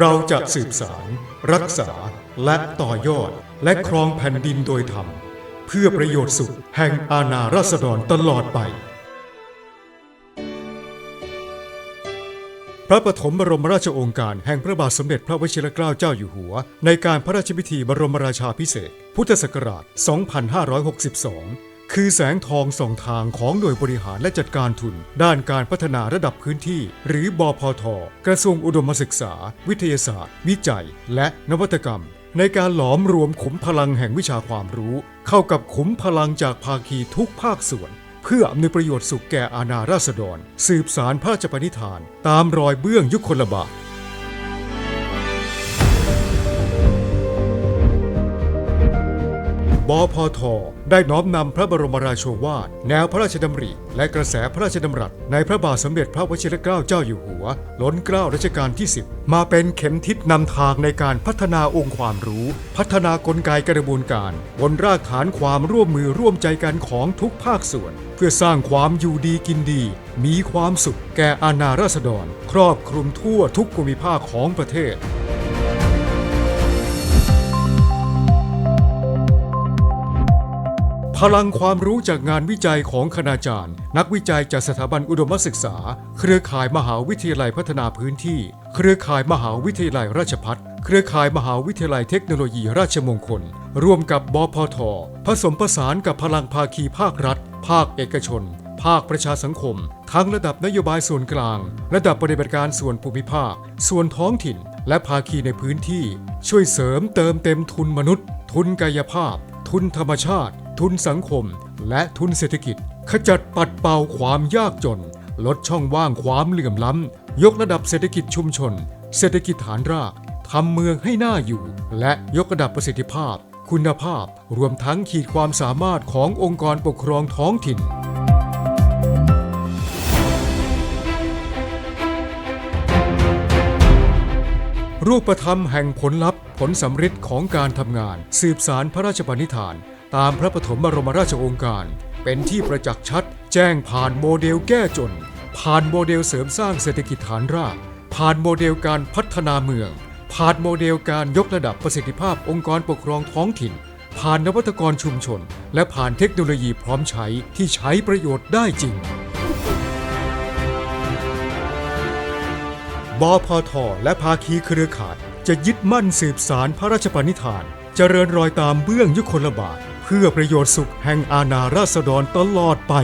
เราจะสืบสาร รักษาและต่อยอดและครองแผ่นดินโดยธรรม เพื่อประโยชน์สุขแห่งอาณาราษฎรตลอดไป พระปฐมบรมราชโองการแห่งพระบาทสมเด็จพระวชิรเกล้าเจ้าอยู่หัว ในการพระราชพิธีบรมราชาพิเศษ พุทธศักราช 2562 คือแสงทองส่องทางของหน่วยบริหารและจัดการทุน ด้านการพัฒนาระดับพื้นที่ หรือบพท กระทรวงอุดมศึกษา วิทยาศาสตร์ วิจัย และนวัตกรรม ในการหลอมรวมขุมพลังแห่งวิชาความรู้ เข้ากับขุมพลังจากภาคีทุกภาคส่วน เพื่ออำนวยประโยชน์สุขแก่อาณาราษฎร สืบสารพระราชปณิธาน ตามรอยเบื้องยุคลบาท พท ได้น้อมนำพระบรมราโชวาท แนวพระราชดำริ และกระแสพระราชดำรัส ในพระบาทสมเด็จพระวชิรเกล้าเจ้าอยู่หัวล้นเกล้ารัชกาลที่ 10 มาเป็นเข็มทิศนำทางในการพัฒนาองค์ความรู้ พัฒนากลไกกระบวนการ บนรากฐานความร่วมมือร่วมใจกันของทุกภาคส่วน เพื่อสร้างความอยู่ดีกินดี มีความสุขแก่อาณาราษฎร ครอบคลุมทั่วทุกภูมิภาคของประเทศ พลังความรู้จากงานวิจัยของคณาจารย์ นักวิจัยจากสถาบันอุดมศึกษา เครือข่ายมหาวิทยาลัยพัฒนาพื้นที่ เครือข่ายมหาวิทยาลัยราชพัฒเครือข่ายมหาวิทยาลัยเทคโนโลยีราชมงคล ร่วมกับบพท ผสมผสานกับพลังภาคีภาครัฐ ภาคเอกชน ภาคประชาสังคม ทั้งระดับนโยบายส่วนกลาง ระดับปฏิบัติการส่วนภูมิภาค ส่วนท้องถิ่น และภาคีในพื้นที่ ช่วยเสริมเติมเต็มทุนมนุษย์ ทุนกายภาพ ทุนธรรมชาติ ทุนสังคม และทุนเศรษฐกิจ ขจัดปัดเป่าความยากจน ลดช่องว่างความเหลื่อมล้ำ ยกระดับเศรษฐกิจชุมชน เศรษฐกิจฐานรากทำเมืองให้น่าอยู่ และยกระดับประสิทธิภาพ คุณภาพรวมทั้งขีดความสามารถขององค์กรปกครองท้องถิ่นรูปธรรมแห่งผลลัพธ์ผลสำฤทธิ์ของการทำงาน สืบสารพระราชปณิธาน ตามพระปฐมบรมราชโองการ เป็นที่ประจักษ์ชัด แจ้งผ่านโมเดลแก้จน ผ่านโมเดลเสริมสร้างเศรษฐกิจฐานราก ผ่านโมเดลการพัฒนาเมือง ผ่านโมเดลการยกระดับประสิทธิภาพองค์กรปกครองท้องถิ่น ผ่านนวัตกรชุมชน และผ่านเทคโนโลยีพร้อมใช้ที่ใช้ประโยชน์ได้จริงบพทและภาคีเครือข่ายจะยึดมั่นสืบสารพระราชปณิธานเจริญรอยตามเบื้องยุคลบาท เพื่อประโยชน์สุขแห่งอาณาราษฎรตลอดไป